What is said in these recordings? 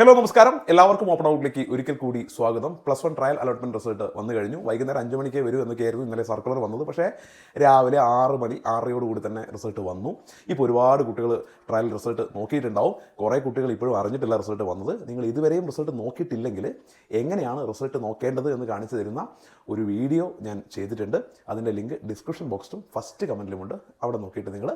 Hello നമസ്കാരം. എല്ലാവർക്കും open ഔട്ടിലേക്ക് ഒരിക്കൽ കൂടി സ്വാഗതം. Plus one trial allotment result വന്നു കഴിഞ്ഞു. വൈകുന്നേരം അഞ്ച് മണിക്ക് വരും എന്നൊക്കെയായിരുന്നു ഇന്നലെ സർക്കുലർ വന്നത്. പക്ഷേ രാവിലെ ആറ് മണി ആറരയോട് കൂടി തന്നെ റിസൾട്ട് വന്നു. ഇപ്പോൾ ഒരുപാട് കുട്ടികൾ ട്രയൽ റിസൾട്ട് നോക്കിയിട്ടുണ്ടാവും. കുറേ കുട്ടികൾ ഇപ്പോഴും അറിഞ്ഞിട്ടില്ല റിസൾട്ട് വന്നത്. നിങ്ങൾ ഇതുവരെയും റിസൾട്ട് നോക്കിയിട്ടില്ലെങ്കിൽ എങ്ങനെയാണ് റിസൾട്ട് നോക്കേണ്ടത് എന്ന് കാണിച്ചു തരുന്ന ഒരു വീഡിയോ ഞാൻ ചെയ്തിട്ടുണ്ട്. അതിന്റെ ലിങ്ക് ഡിസ്ക്രിപ്ഷൻ ബോക്സിലും ഫസ്റ്റ് കമന്റിലുമുണ്ട് അവിടെ നോക്കിയിട്ട് നിങ്ങൾ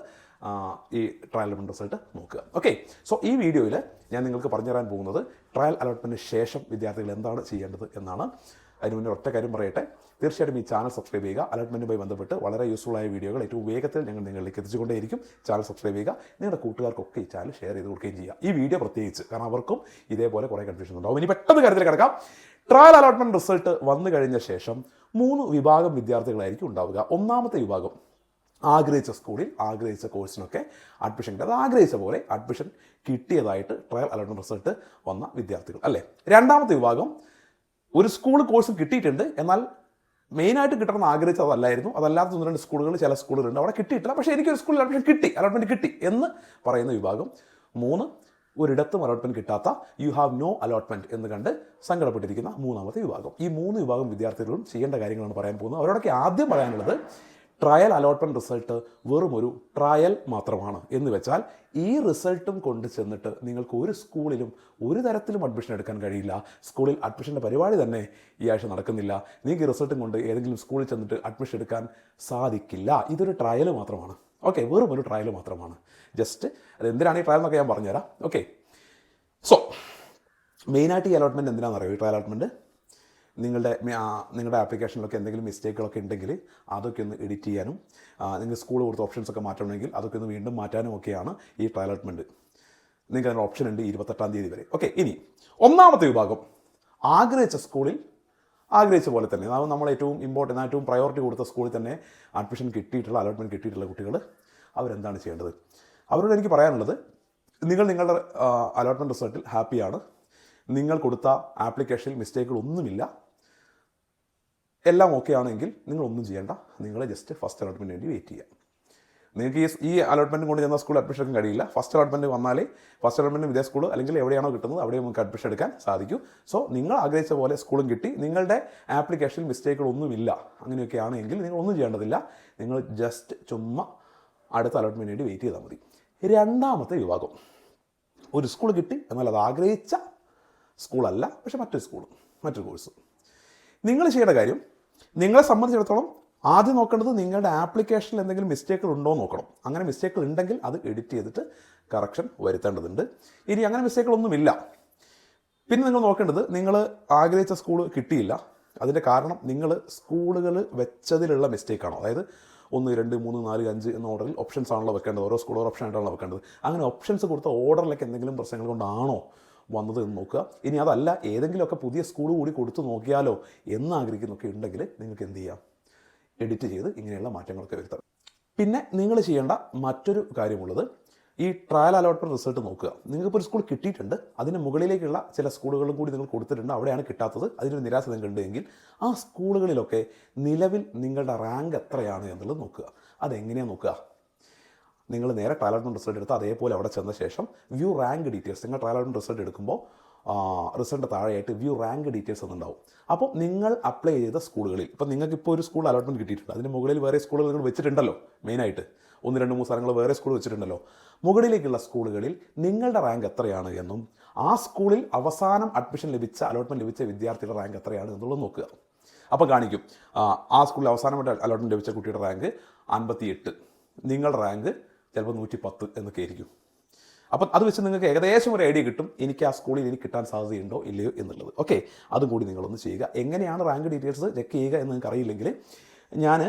ഈ ട്രയൽ അലോട്ട്മെന്റ് റിസൾട്ട് നോക്കുക. ഓക്കെ സോ ഈ വീഡിയോയിൽ ഞാൻ നിങ്ങൾക്ക് പറഞ്ഞു തരാൻ പോകുന്നത് ട്രയൽ അലോട്ട്മെന്റിന് ശേഷം വിദ്യാർത്ഥികൾ എന്താണ് ചെയ്യേണ്ടത് എന്നാണ്. അതിന് മുന്നേ ഒറ്റ കാര്യം പറയട്ടെ. തീർച്ചയായിട്ടും ഈ ചാനൽ സബ്സ്ക്രൈബ് ചെയ്യുക. അലോട്ട്മെന്റുമായി ബന്ധപ്പെട്ട് വളരെ യൂസ്ഫുൾ ആയ വീഡിയോകൾ ഏറ്റവും വേഗത്തിൽ ഞങ്ങൾ നിങ്ങളിലേക്ക് എത്തിച്ചുകൊണ്ടേയിരിക്കും. ചാനൽ സബ്സ്ക്രൈബ് ചെയ്യുക. നിങ്ങളുടെ കൂട്ടുകാർക്കൊക്കെ ഈ ചാനൽ ഷെയർ ചെയ്ത് കൊടുക്കുകയും ചെയ്യുക. ഈ വീഡിയോ പ്രത്യേകിച്ച് കാരണം അവർക്കും ഇതേപോലെ കുറേ കൺഫ്യൂഷൻ ഉണ്ടാവും. ഇനി പെട്ടെന്ന് കാര്യത്തിൽ കിടക്കാം. ട്രയൽ അലോട്ട്മെന്റ് റിസൾട്ട് വന്നു കഴിഞ്ഞ ശേഷം മൂന്ന് വിഭാഗം വിദ്യാർത്ഥികളായിരിക്കും ഉണ്ടാവുക. ഒന്നാമത്തെ വിഭാഗം ആഗ്രഹിച്ച സ്കൂളിൽ ആഗ്രഹിച്ച കോഴ്സിനൊക്കെ അഡ്മിഷൻ കിട്ടി. അത് ആഗ്രഹിച്ച പോലെ അഡ്മിഷൻ കിട്ടിയതായിട്ട് ട്രയൽ അലോട്ട്മെന്റ് റിസൾട്ട് വന്ന വിദ്യാർത്ഥികൾ. അല്ലേ? രണ്ടാമത്തെ വിഭാഗം ഒരു സ്കൂൾ കോഴ്സ് കിട്ടിയിട്ടുണ്ട്. എന്നാൽ മെയിനായിട്ട് കിട്ടണമെന്ന് ആഗ്രഹിച്ചത് അതല്ലായിരുന്നു അതല്ലാത്ത ഒന്ന് രണ്ട് സ്കൂളുകൾ ചില സ്കൂളുകളുണ്ട് അവിടെ കിട്ടിയിട്ടില്ല. പക്ഷേ എനിക്കൊരു സ്കൂളിൽ അഡ്മിഷൻ കിട്ടി. അലോട്ട്മെന്റ് കിട്ടി എന്ന് പറയുന്ന വിഭാഗം. മൂന്ന് ഒരിടത്തും അലോട്ട്മെന്റ് കിട്ടാത്ത യു ഹാവ് നോ അലോട്ട്മെന്റ് എന്ന് കണ്ട് സങ്കടപ്പെട്ടിരിക്കുന്ന മൂന്നാമത്തെ വിഭാഗം. ഈ മൂന്ന് വിഭാഗം വിദ്യാർത്ഥികളും ചെയ്യേണ്ട കാര്യങ്ങളാണ് പറയാൻ പോകുന്നത്. അവരോടൊക്കെ ആദ്യം പറയാനുള്ളത് ട്രയൽ അലോട്ട്മെന്റ് റിസൾട്ട് വെറും ഒരു ട്രയൽ മാത്രമാണ്. എന്ന് വെച്ചാൽ ഈ റിസൾട്ടും കൊണ്ട് ചെന്നിട്ട് നിങ്ങൾക്ക് ഒരു സ്കൂളിലും ഒരു തരത്തിലും അഡ്മിഷൻ എടുക്കാൻ കഴിയില്ല. സ്കൂളിൽ അഡ്മിഷന്റെ പരിപാടി തന്നെ ഈ ആഴ്ച നടക്കുന്നില്ല. നിങ്ങൾക്ക് ഈ റിസൾട്ടും കൊണ്ട് ഏതെങ്കിലും സ്കൂളിൽ ചെന്നിട്ട് അഡ്മിഷൻ എടുക്കാൻ സാധിക്കില്ല. ഇതൊരു ട്രയൽ മാത്രമാണ്. ഓക്കെ വെറും ഒരു ട്രയൽ മാത്രമാണ്. ജസ്റ്റ് അത് എന്തിനാണ് ഈ ട്രയൽ എന്നൊക്കെ ഞാൻ പറഞ്ഞുതരാം. ഓക്കെ. സോ മെയിനായിട്ട് ഈ അലോട്ട്മെന്റ് എന്തിനാണെന്ന് അറിയോ ഈ ട്രയൽ അലോട്ട്മെന്റ് നിങ്ങളുടെ നിങ്ങളുടെ ആപ്ലിക്കേഷനിലൊക്കെ എന്തെങ്കിലും മിസ്റ്റേക്കുകളൊക്കെ ഉണ്ടെങ്കിൽ അതൊക്കെ ഒന്ന് എഡിറ്റ് ചെയ്യാനും നിങ്ങൾ സ്കൂൾ കൊടുത്ത ഓപ്ഷൻസ് ഒക്കെ മാറ്റണമെങ്കിൽ അതൊക്കെ ഒന്ന് വീണ്ടും മാറ്റാനും ഒക്കെയാണ് ഈ ട്രയൽ അലോട്ട്മെന്റ് നിങ്ങൾക്ക് അതിന് ഓപ്ഷൻ ഉണ്ട് ഇരുപത്തെട്ടാം തീയതി വരെ. ഓക്കെ ഇനി ഒന്നാമത്തെ വിഭാഗം. ആഗ്രഹിച്ച സ്കൂളിൽ ആഗ്രഹിച്ച പോലെ തന്നെ. അതായത് നമ്മൾ ഏറ്റവും ഇമ്പോർട്ടന്റ് ഏറ്റവും പ്രയോറിറ്റി കൊടുത്ത സ്കൂളിൽ തന്നെ അഡ്മിഷൻ കിട്ടിയിട്ടുള്ള അലോട്ട്മെന്റ് കിട്ടിയിട്ടുള്ള കുട്ടികൾ അവരെന്താണ് ചെയ്യേണ്ടത്? അവരോട് എനിക്ക് പറയാനുള്ളത് നിങ്ങൾ നിങ്ങളുടെ അലോട്ട്മെന്റ് റിസൾട്ടിൽ ഹാപ്പിയാണ് നിങ്ങൾ കൊടുത്ത ആപ്ലിക്കേഷനിൽ മിസ്റ്റേക്കുകൾ ഒന്നുമില്ല എല്ലാം ഓക്കെ ആണെങ്കിൽ നിങ്ങൾ ഒന്നും ചെയ്യേണ്ട. നിങ്ങൾ ജസ്റ്റ് ഫസ്റ്റ് അലോട്ട്മെന്റ് വേണ്ടി വെയിറ്റ് ചെയ്യുക നിങ്ങൾക്ക് ഈ ഈ അലോട്ട്മെന്റ് കൊണ്ട് ചെന്ന സ്കൂൾ അഡ്മിഷൻ എടുക്കാൻ കഴിയില്ല. ഫസ്റ്റ് അലോട്ട്മെന്റ് വന്നാലേ ഫസ്റ്റ് അലോട്ട്മെന്റ് വിദേശ സ്കൂൾ അല്ലെങ്കിൽ എവിടെയാണോ കിട്ടുന്നത് അവിടെ നമുക്ക് അഡ്മിഷൻ എടുക്കാൻ സാധിക്കൂ. സോ നിങ്ങൾ ആഗ്രഹിച്ച പോലെ സ്കൂളും കിട്ടി. നിങ്ങളുടെ ആപ്ലിക്കേഷനിൽ മിസ്റ്റേക്കുകളൊന്നുമില്ല അങ്ങനെയൊക്കെ ആണെങ്കിൽ നിങ്ങൾ ഒന്നും ചെയ്യേണ്ടതില്ല. നിങ്ങൾ ജസ്റ്റ് ചുമ്മാ അടുത്ത അലോട്ട്മെന്റ് വേണ്ടി വെയിറ്റ് ചെയ്താൽ മതി. രണ്ടാമത്തെ വിഭാഗം. ഒരു സ്കൂൾ കിട്ടി എന്നാൽ അത് ആഗ്രഹിച്ച സ്കൂളല്ല പക്ഷെ മറ്റൊരു സ്കൂളും മറ്റൊരു കോഴ്സും നിങ്ങൾ ചെയ്യേണ്ട കാര്യം നിങ്ങളെ സംബന്ധിച്ചിടത്തോളം ആദ്യം നോക്കേണ്ടത് നിങ്ങളുടെ ആപ്ലിക്കേഷനിൽ എന്തെങ്കിലും മിസ്റ്റേക്കുകൾ ഉണ്ടോ എന്ന് നോക്കണം. അങ്ങനെ മിസ്റ്റേക്കുകൾ ഉണ്ടെങ്കിൽ അത് എഡിറ്റ് ചെയ്തിട്ട് കറക്ഷൻ വരുത്തേണ്ടതുണ്ട്. ഇനി അങ്ങനെ മിസ്റ്റേക്കുകളൊന്നുമില്ല പിന്നെ നിങ്ങൾ നോക്കേണ്ടത് നിങ്ങൾ ആഗ്രഹിച്ച സ്കൂൾ കിട്ടിയില്ല. അതിന്റെ കാരണം നിങ്ങൾ സ്കൂളുകൾ വെച്ചതിലുള്ള മിസ്റ്റേക്കാണോ അതായത് ഒന്ന് രണ്ട് മൂന്ന് നാല് അഞ്ച് എന്ന ഓർഡറിൽ ഓപ്ഷൻസ് ആണല്ലോ വെക്കേണ്ടത്. ഓരോ സ്കൂൾ ഓരോ ഓപ്ഷൻ ആയിട്ടാണല്ലോ വെക്കേണ്ടത്. അങ്ങനെ ഓപ്ഷൻസ് കൊടുത്ത ഓർഡറിലൊക്കെ എന്തെങ്കിലും പ്രശ്നങ്ങൾ കൊണ്ടാണോ വന്നത് എന്ന് നോക്കുക. ഇനി അതല്ല ഏതെങ്കിലുമൊക്കെ പുതിയ സ്കൂൾ കൂടി കൊടുത്തു നോക്കിയാലോ എന്ന് ആഗ്രഹിക്കുന്നൊക്കെ ഉണ്ടെങ്കിൽ നിങ്ങൾക്ക് എന്ത് ചെയ്യാം? എഡിറ്റ് ചെയ്ത് ഇങ്ങനെയുള്ള മാറ്റങ്ങളൊക്കെ വരുത്താം. പിന്നെ നിങ്ങൾ ചെയ്യേണ്ട മറ്റൊരു കാര്യമുള്ളത് ഈ ട്രയൽ അലോട്ട്മെന്റ് റിസൾട്ട് നോക്കുക. നിങ്ങൾക്ക് ഒരു സ്കൂൾ കിട്ടിയിട്ടുണ്ട്. അതിന് മുകളിലേക്കുള്ള ചില സ്കൂളുകളും കൂടി നിങ്ങൾ കൊടുത്തിട്ടുണ്ട്. അവിടെയാണ് കിട്ടാത്തത്. അതിനൊരു നിരാശ നിങ്ങൾക്ക് ഉണ്ടെങ്കിൽ ആ സ്കൂളുകളിലൊക്കെ നിലവിൽ നിങ്ങളുടെ റാങ്ക് എത്രയാണ് എന്നുള്ളത് നോക്കുക. അതെങ്ങനെയാണ് നോക്കുക? നിങ്ങൾ നേരെ ട്രയൽ ഔട്ടും റിസൾട്ട് എടുത്ത് അതേപോലെ അവിടെ ചെന്ന ശേഷം വ്യൂ റാങ്ക് ഡീറ്റെയിൽസ് നിങ്ങൾ ട്രയൽ ഔട്ടും റിസൾട്ട് എടുക്കുമ്പോൾ റിസൾട്ട് താഴെയായിട്ട് വ്യൂ റാങ്ക് ഡീറ്റെയിൽസ് എന്നുണ്ടാവും അപ്പോൾ നിങ്ങൾ അപ്ലൈ ചെയ്ത സ്കൂളുകളിൽ ഇപ്പോൾ നിങ്ങൾക്ക് ഇപ്പോൾ ഒരു സ്കൂൾ അലോട്ട്മെന്റ് കിട്ടിയിട്ടുണ്ട് അതിന് മുകളിൽ വേറെ സ്കൂളുകൾ നിങ്ങൾ വെച്ചിട്ടുണ്ടല്ലോ മെയിനായിട്ട് ഒന്ന് രണ്ട് മൂന്ന് സ്ഥലങ്ങൾ വേറെ സ്കൂൾ വെച്ചിട്ടുണ്ടല്ലോ. മുകളിലേക്കുള്ള സ്കൂളുകളിൽ നിങ്ങളുടെ റാങ്ക് എത്രയാണ് എന്നും ആ സ്കൂളിൽ അവസാനം അഡ്മിഷൻ ലഭിച്ച അലോട്ട്മെന്റ് ലഭിച്ച വിദ്യാർത്ഥിയുടെ റാങ്ക് എത്രയാണ് എന്നുള്ളത് നോക്കുക. അപ്പോൾ കാണിക്കും ആ സ്കൂളിൽ അവസാനമായിട്ട് അലോട്ട്മെന്റ് ലഭിച്ച കുട്ടിയുടെ റാങ്ക് അൻപത്തി എട്ട് നിങ്ങളുടെ റാങ്ക് ചിലപ്പോൾ നൂറ്റി പത്ത് എന്നൊക്കെ ആയിരിക്കും. അപ്പം അത് വെച്ച് നിങ്ങൾക്ക് ഏകദേശം ഒരു ഐഡിയ കിട്ടും. എനിക്ക് ആ സ്കൂളിൽ എനിക്ക് കിട്ടാൻ സാധ്യതയുണ്ടോ ഇല്ലയോ എന്നുള്ളത്. ഓക്കെ അതും കൂടി നിങ്ങളൊന്ന് ചെയ്യുക. എങ്ങനെയാണ് റാങ്ക് ഡീറ്റെയിൽസ് ചെക്ക് ചെയ്യുക എന്ന് നിങ്ങൾക്ക് അറിയില്ലെങ്കിൽ ഞാൻ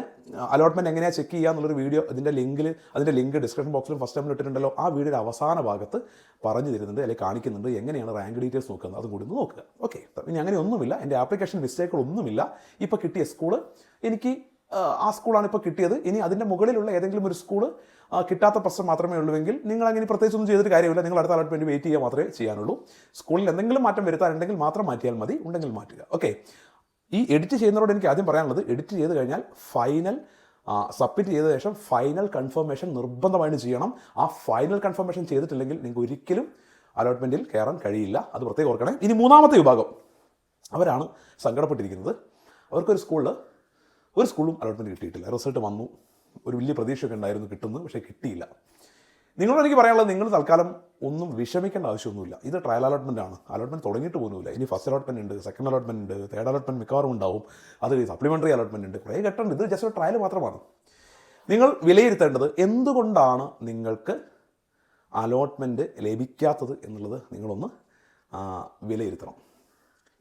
അലോട്ട്മെന്റ് എങ്ങനെയാണ് ചെക്ക് ചെയ്യുക എന്നുള്ളൊരു വീഡിയോ അതിന്റെ ലിങ്കിൽ അതിന്റെ ലിങ്ക് ഡിസ്ക്രിപ്ഷൻ ബോക്സിൽ ഫസ്റ്റ് ടൈമിൽ ഇട്ടിട്ടുണ്ടല്ലോ. ആ വീഡിയോയുടെ അവസാന ഭാഗത്ത് പറഞ്ഞു തരുന്നുണ്ട് അല്ലെങ്കിൽ കാണിക്കുന്നുണ്ട് എങ്ങനെയാണ് റാങ്ക് ഡീറ്റെയിൽസ് നോക്കുന്നത്. അതും കൂടി ഒന്ന് നോക്കുക. ഓക്കെ ഇനി അങ്ങനെ ഒന്നുമില്ല. എന്റെ ആപ്ലിക്കേഷൻ മിസ്റ്റേക്കുകളൊന്നുമില്ല. ഇപ്പോൾ കിട്ടിയ സ്കൂൾ എനിക്ക് ആ, സ്കൂളാണ് ഇപ്പോൾ കിട്ടിയത്. ഇനി അതിന്റെ മുകളിലുള്ള ഏതെങ്കിലും ഒരു സ്കൂൾ കിട്ടാത്ത പ്രശ്നം മാത്രമേ ഉള്ളൂവെങ്കിൽ നിങ്ങൾ അങ്ങനെ പ്രത്യേകിച്ച് ഒന്നും ചെയ്തിട്ട് കാര്യമില്ല. നിങ്ങൾ അടുത്ത അലോട്ട്മെന്റ് വെയിറ്റ് ചെയ്യുക മാത്രമേ ചെയ്യാനുള്ളൂ. സ്കൂളിൽ എന്തെങ്കിലും മാറ്റം വരുത്താനുണ്ടെങ്കിൽ മാത്രം മാറ്റിയാൽ മതി. ഉണ്ടെങ്കിൽ മാറ്റുക. ഓക്കെ. ഈ എഡിറ്റ് ചെയ്യുന്നവരോട് എനിക്ക് ആദ്യം പറയാനുള്ളത് എഡിറ്റ് ചെയ്ത് കഴിഞ്ഞാൽ ഫൈനൽ സബ്മിറ്റ് ചെയ്ത ശേഷം ഫൈനൽ കൺഫർമേഷൻ നിർബന്ധമായിട്ട് ചെയ്യണം. ആ ഫൈനൽ കൺഫർമേഷൻ ചെയ്തിട്ടില്ലെങ്കിൽ നിങ്ങൾക്ക് ഒരിക്കലും അലോട്ട്മെന്റിൽ കയറാൻ കഴിയില്ല. അത് പ്രത്യേകം ഓർക്കണേ. ഇനി മൂന്നാമത്തെ വിഭാഗം. അവരാണ് സങ്കടപ്പെട്ടിരിക്കുന്നത്. അവർക്കൊരു സ്കൂളിൽ ഒരു സ്കൂളും അലോട്ട്മെന്റ് കിട്ടിയിട്ടില്ല. റിസൾട്ട് വന്നു. ഒരു വലിയ പ്രതീക്ഷയൊക്കെ ഉണ്ടായിരുന്നു കിട്ടുന്നു പക്ഷേ കിട്ടിയില്ല. നിങ്ങളോട് എനിക്ക് പറയാനുള്ളത് നിങ്ങൾ തൽക്കാലം ഒന്നും വിഷമിക്കേണ്ട ആവശ്യമൊന്നുമില്ല. ഇത് ട്രയൽ അലോട്ട്മെന്റ് ആണ്. അലോട്ട്മെന്റ് തുടങ്ങിയിട്ട് പോകുന്നില്ല ഇനി ഫസ്റ്റ് അലോട്ട്മെന്റ് ഉണ്ട് സെക്കൻഡ് അലോട്ട്മെന്റ് ഉണ്ട് തേർഡ് അലോട്ട്മെന്റ് മിക്കവാറും ഉണ്ടാവും. അത് സപ്ലിമെന്ററി അലോട്ട്മെന്റ് ഉണ്ട്. കുറേ ഘട്ടമുണ്ട്. ഇത് ജസ്റ്റ് ഒരു ട്രയൽ മാത്രമാണ്. നിങ്ങൾ വിലയിരുത്തേണ്ടത് എന്തുകൊണ്ടാണ് നിങ്ങൾക്ക് അലോട്ട്മെന്റ് ലഭിക്കാത്തത് എന്നുള്ളത് നിങ്ങളൊന്ന് വിലയിരുത്തണം.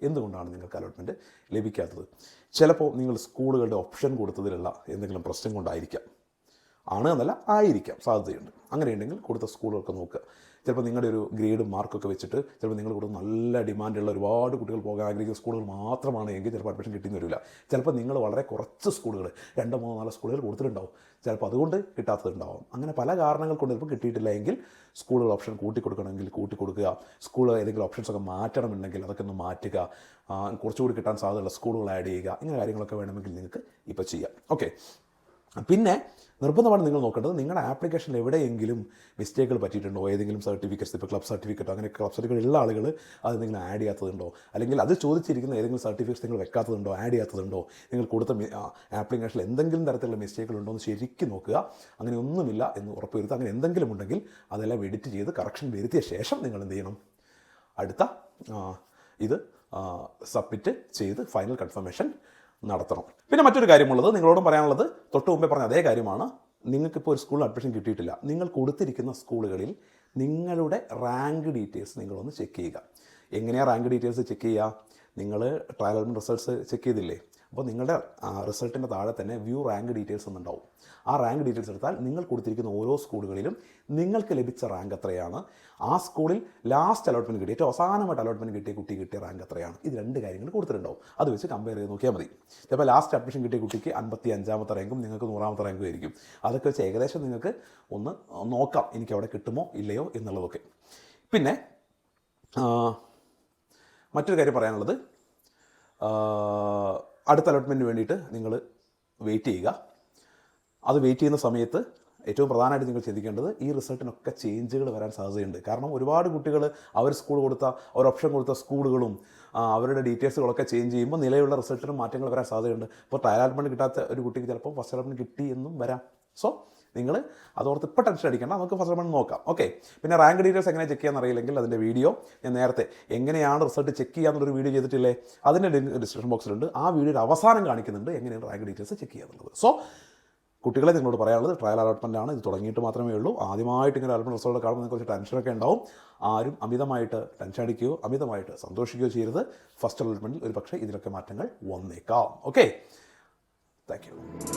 എന്തുകൊണ്ടാണ് നിങ്ങൾക്ക് അലോട്ട്മെന്റ് ലഭിക്കാത്തത്? ചിലപ്പോൾ നിങ്ങൾ സ്കൂളുകളുടെ ഓപ്ഷൻ കൊടുത്തതിലുള്ള എന്തെങ്കിലും പ്രശ്നം കൊണ്ടായിരിക്കാം. ആണ് എന്നല്ല ആയിരിക്കാം സാധ്യതയുണ്ട്. അങ്ങനെയുണ്ടെങ്കിൽ കൊടുത്ത സ്കൂളുകളൊക്കെ നോക്കുക ചിലപ്പോൾ നിങ്ങളുടെ ഒരു ഗ്രേഡും മാർക്കൊക്കെ വെച്ചിട്ട് ചിലപ്പോൾ നിങ്ങൾ കൊടുത്ത നല്ല ഡിമാൻഡുള്ള ഒരുപാട് കുട്ടികൾ പോകാൻ ആഗ്രഹിക്കുന്ന സ്കൂളുകൾ മാത്രമാണ് എങ്കിൽ ചിലപ്പോൾ അഡ്മിഷൻ കിട്ടിയെന്ന് വരില്ല. ചിലപ്പോൾ നിങ്ങൾ വളരെ കുറച്ച് സ്കൂളുകൾ രണ്ട് മൂന്നോ നാല് സ്കൂളുകൾ കൊടുത്തിട്ടുണ്ടാവും. ചിലപ്പോൾ അതുകൊണ്ട് കിട്ടാത്തതുണ്ടാവും. അങ്ങനെ പല കാരണങ്ങൾ കൊണ്ട് ചിലപ്പോൾ കിട്ടിയിട്ടില്ല എങ്കിൽ സ്കൂളുകൾ ഓപ്ഷൻ കൂട്ടി കൊടുക്കണമെങ്കിൽ കൂട്ടി കൊടുക്കുക സ്കൂൾ ഏതെങ്കിലും ഓപ്ഷൻസ് ഒക്കെ മാറ്റണമെന്നുണ്ടെങ്കിൽ അതൊക്കെ ഒന്ന് മാറ്റുക. കുറച്ചുകൂടി കിട്ടാൻ സാധ്യതയുള്ള സ്കൂളുകൾ ആഡ് ചെയ്യുക. ഇങ്ങനെ കാര്യങ്ങളൊക്കെ വേണമെങ്കിൽ നിങ്ങൾക്ക് ഇപ്പോൾ ചെയ്യാം. ഓക്കെ പിന്നെ നിർബന്ധമാണ് നിങ്ങൾ നോക്കേണ്ടത്. നിങ്ങളുടെ ആപ്ലിക്കേഷനിൽ എവിടെയെങ്കിലും മിസ്റ്റേക്കുകൾ പറ്റിയിട്ടുണ്ടോ? ഏതെങ്കിലും സർട്ടിഫിക്കറ്റ്സ് ഇപ്പോൾ ക്ലബ് സർട്ടിഫിക്കറ്റോ അങ്ങനെ ക്ലബ് സർട്ടിഫിക്കറ്റ് ഉള്ള ആളുകൾ അത് നിങ്ങൾ ആഡ് ചെയ്യാത്തതുണ്ടോ? അല്ലെങ്കിൽ അത് ചോദിച്ചിരിക്കുന്ന ഏതെങ്കിലും സർട്ടിഫിക്കറ്റ്സ് നിങ്ങൾ വെക്കാത്തതുണ്ടോ? ആഡ് ചെയ്യാത്തതുണ്ടോ? നിങ്ങൾ കൊടുത്ത ആപ്ലിക്കേഷനിൽ എന്തെങ്കിലും തരത്തിലുള്ള മിസ്റ്റേക്കുകൾ ഉണ്ടോ എന്ന് ശരിക്കും നോക്കുക. അങ്ങനെ ഒന്നുമില്ല എന്ന് ഉറപ്പുവരുത്തുക. അങ്ങനെ എന്തെങ്കിലും ഉണ്ടെങ്കിൽ അതെല്ലാം എഡിറ്റ് ചെയ്ത് കറക്ഷൻ വരുത്തിയ ശേഷം നിങ്ങൾ എന്ത് ചെയ്യണം? അടുത്ത ഇത് സബ്മിറ്റ് ചെയ്ത് ഫൈനൽ കൺഫർമേഷൻ നടത്തണം. പിന്നെ മറ്റൊരു കാര്യമുള്ളത് നിങ്ങളോടും പറയാനുള്ളത് തൊട്ട് മുമ്പേ പറഞ്ഞ അതേ കാര്യമാണ്. നിങ്ങൾക്കിപ്പോൾ ഒരു സ്കൂളിൽ അഡ്മിഷൻ കിട്ടിയിട്ടില്ല. നിങ്ങൾ കൊടുത്തിരിക്കുന്ന സ്കൂളുകളിൽ നിങ്ങളുടെ റാങ്ക് ഡീറ്റെയിൽസ് നിങ്ങളൊന്ന് ചെക്ക് ചെയ്യുക. എങ്ങനെയാണ് റാങ്ക് ഡീറ്റെയിൽസ് ചെക്ക് ചെയ്യുക? നിങ്ങൾ ട്രയൽ റിസൾട്ട്സ് ചെക്ക് ചെയ്തില്ലേ? അപ്പോൾ നിങ്ങളുടെ റിസൾട്ടിന്റെ താഴെ തന്നെ വ്യൂ റാങ്ക് ഡീറ്റെയിൽസ് എന്നുണ്ടാവും ആ റാങ്ക് ഡീറ്റെയിൽസ് എടുത്താൽ നിങ്ങൾ കൊടുത്തിരിക്കുന്ന ഓരോ സ്കൂളുകളിലും നിങ്ങൾക്ക് ലഭിച്ച റാങ്ക് എത്രയാണ്? ആ സ്കൂളിൽ ലാസ്റ്റ് അലോട്ട്മെന്റ് കിട്ടിയ ഏറ്റവും അവസാനമായിട്ട് അലോട്ട്മെന്റ് കിട്ടിയ കുട്ടി കിട്ടിയ റാങ്ക് എത്രയാണ്? ഇത് രണ്ട് കാര്യങ്ങൾ കൊടുത്തിട്ടുണ്ടാവും. അത് വെച്ച് കമ്പയർ ചെയ്ത് നോക്കിയാൽ മതി. ചിലപ്പോൾ ലാസ്റ്റ് അഡ്മിഷൻ കിട്ടിയ കുട്ടിക്ക് അൻപത്തി അഞ്ചാമത്തെ റാങ്കും നിങ്ങൾക്ക് നൂറാമത്തെ റാങ്കും ആയിരിക്കും. അതൊക്കെ വെച്ച് ഏകദേശം നിങ്ങൾക്ക് ഒന്ന് നോക്കാം എനിക്ക് അവിടെ കിട്ടുമോ ഇല്ലയോ എന്നുള്ളതൊക്കെ. പിന്നെ മറ്റൊരു കാര്യം പറയാനുള്ളത് അടുത്ത അലോട്ട്മെന്റിന് വേണ്ടിയിട്ട് നിങ്ങൾ വെയിറ്റ് ചെയ്യുക. അത് വെയിറ്റ് ചെയ്യുന്ന സമയത്ത് ഏറ്റവും പ്രധാനമായിട്ട് നിങ്ങൾ ചിന്തിക്കേണ്ടത് ഈ റിസൾട്ടിനൊക്കെ ചേഞ്ചുകൾ വരാൻ സാധ്യതയുണ്ട്. കാരണം ഒരുപാട് കുട്ടികൾ അവർ സ്കൂൾ കൊടുത്ത അവർ ഓപ്ഷൻ കൊടുത്ത സ്കൂളുകളും അവരുടെ ഡീറ്റെയിൽസുകളൊക്കെ ചേഞ്ച് ചെയ്യുമ്പോൾ നിലവിലുള്ള റിസൾട്ടിന് മാറ്റങ്ങൾ വരാൻ സാധ്യതയുണ്ട്. ഇപ്പോൾ ട്രയൽ അലോട്ട്മെന്റ് കിട്ടാത്ത ഒരു കുട്ടിക്ക് ചിലപ്പോൾ ഫസ്റ്റ് അലോട്ട്മെന്റ് കിട്ടി എന്നും വരാം. സോ നിങ്ങൾ അതോർത്ത് ഇപ്പോൾ ടെൻഷൻ അടിക്കേണ്ട. നമുക്ക് ഫസ്റ്റ് റൗണ്ട് നോക്കാം. ഓക്കെ പിന്നെ റാങ്ക് ഡീറ്റെയിൽസ് എങ്ങനെ ചെക്ക് ചെയ്യാൻ അറിയില്ലെങ്കിൽ അതിന്റെ വീഡിയോ ഞാൻ നേരത്തെ എങ്ങനെയാണ് റിസൾട്ട് ചെക്ക് ചെയ്യാന്നുള്ളൊരു വീഡിയോ ചെയ്തിട്ടില്ലേ? അതിന്റെ ഡിസ്ക്രിപ്ഷൻ ബോക്സിലുണ്ട് ആ വീഡിയോയുടെ അവസാനം കാണിക്കുന്നുണ്ട് എങ്ങനെയാണ് റാങ്ക് ഡീറ്റെയിൽസ് ചെക്ക് ചെയ്യാന്നുള്ളത്. സോ കുട്ടികളെ നിങ്ങളോട് പറയാനുള്ളത് ട്രയൽ അലോട്ട്മെന്റ് ആണ്. ഇത് തുടങ്ങിയിട്ട് മാത്രമേ ഉള്ളൂ. ആദ്യമായിട്ട് ഇങ്ങനെ അലോട്ട്മെന്റ് റിസൾട്ട് കാണുമ്പോൾ കുറച്ച് ടെൻഷനൊക്കെ ഉണ്ടാവും. ആരും അമിതമായിട്ട് ടെൻഷൻ അടിക്കുകയോ അമിതമായിട്ട് സന്തോഷിക്കുകയോ ചെയ്യരുത്. ഫസ്റ്റ് അലോട്ട്മെന്റിൽ ഒരു പക്ഷേ ഇതിലൊക്കെ മാറ്റങ്ങൾ വന്നേക്കാം. Okay thank you